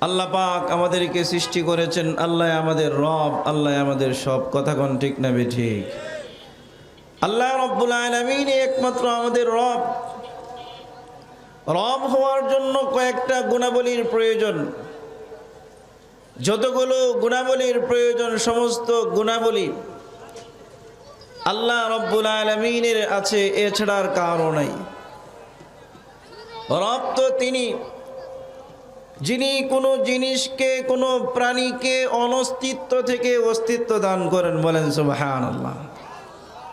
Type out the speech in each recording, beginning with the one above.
আল্লাহ পাক আমাদেরকে সৃষ্টি করেছেন, আল্লাহ আমাদের রব, আল্লাহ আমাদের সব কথা কোন ঠিক না ঠিক? আল্লাহ রব্বুল আলমিন একমাত্র আমাদের রব। রব হওয়ার জন্য কয়েকটা গুণাবলীর প্রয়োজন। যতগুলো গুণাবলীর প্রয়োজন, সমস্ত গুণাবলী আল্লাহ রব্বুল আলমিনের আছে এছাড়ার কারও নাই। রব তো তিনি। যিনি কোনো জিনিসকে, কোনো প্রাণীকে অনস্তিত্ব থেকে অস্তিত্ব দান করেন বলেন সুবাহান আল্লাহ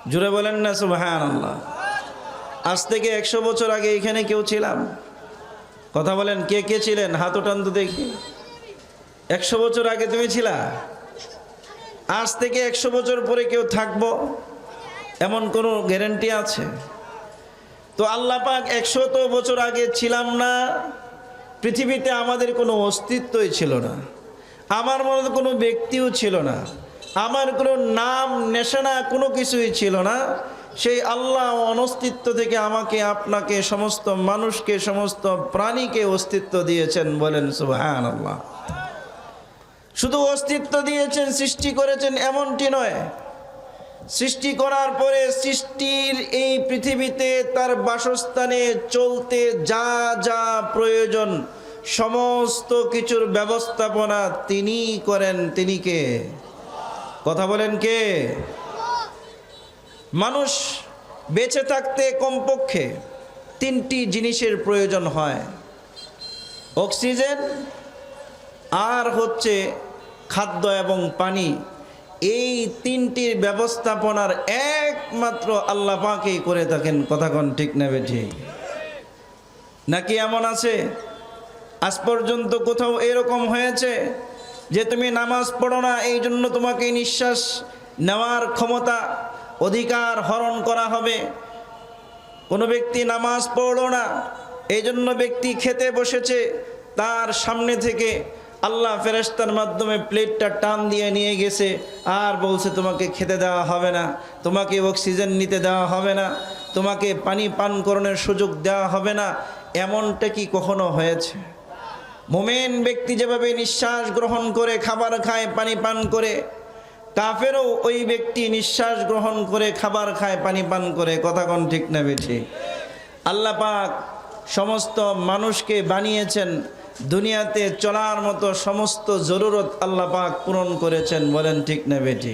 জুড়ে বলেন না সুবাহান আল্লাহ আজ থেকে একশো বছর আগে এখানে কেউ ছিলাম। কথা বলেন, কে কে ছিলেন? হাত তো দেখি। একশো বছর আগে তুমি ছিলা? আজ থেকে একশো বছর পরে কেউ থাকব? এমন কোনো গ্যারেন্টি আছে? তো আল্লাহ পাক একশো তো বছর আগে ছিলাম না পৃথিবীতে আমাদের কোনো অস্তিত্বই ছিল না। আমার মনে কোনো ব্যক্তিও ছিল না। আমার কোনো নাম, নেশানা কোনো কিছুই ছিল না। সেই আল্লাহ অনস্তিত্ব থেকে আমাকে, আপনাকে, সমস্ত মানুষকে, সমস্ত প্রাণীকে অস্তিত্ব দিয়েছেন বলেন সুবহান আল্লাহ শুধু অস্তিত্ব দিয়েছেন, সৃষ্টি করেছেন এমনটি নয় সৃষ্টি করার পরে সৃষ্টির এই পৃথিবীতে তার বাসস্থানে চলতে যা যা প্রয়োজন, সমস্ত কিছুর ব্যবস্থাপনা তিনি করেন। তিনি কে? কথা বলেন কে? মানুষ বেঁচে থাকতে কমপক্ষে তিনটি জিনিসের প্রয়োজন হয়। অক্সিজেন, আর হচ্ছে খাদ্য এবং পানি। এই তিনটির ব্যবস্থাপনার একমাত্র আল্লাহ পাকেই করে থাকেন। কথাক্ষণ ঠিক নেবে ঠিক নাকি এমন আছে? আজ পর্যন্ত কোথাও এরকম হয়েছে যে তুমি নামাজ পড়ো না, এই জন্য তোমাকে নিঃশ্বাস নেওয়ার ক্ষমতা, অধিকার হরণ করা হবে। কোনো ব্যক্তি নামাজ পড়ল না, এই জন্য ব্যক্তি খেতে বসেছে, তার সামনে থেকে আল্লাহ ফেরেস্তার মাধ্যমে প্লেটটা টান দিয়ে নিয়ে গেছে। আর বলছে, তোমাকে খেতে দেওয়া হবে না। তোমাকে অক্সিজেন নিতে দেওয়া হবে না। তোমাকে পানি পান করণের সুযোগ দেওয়া হবে না। এমনটা কি কখনো হয়েছে? মোমেন ব্যক্তি যেভাবে নিঃশ্বাস গ্রহণ করে, খাবার খায়, পানি পান করে, কাফেরও ওই ব্যক্তি নিঃশ্বাস গ্রহণ করে, খাবার খায়, পানি পান করে। কথা কোন ঠিক নেবে ঠিক আল্লাহ পাক সমস্ত মানুষকে বানিয়েছেন। দুনিয়াতে চলার মতো সমস্ত জরুরত আল্লাহ পাক পূরণ করেছেন। বলেন ঠিক না ঠিক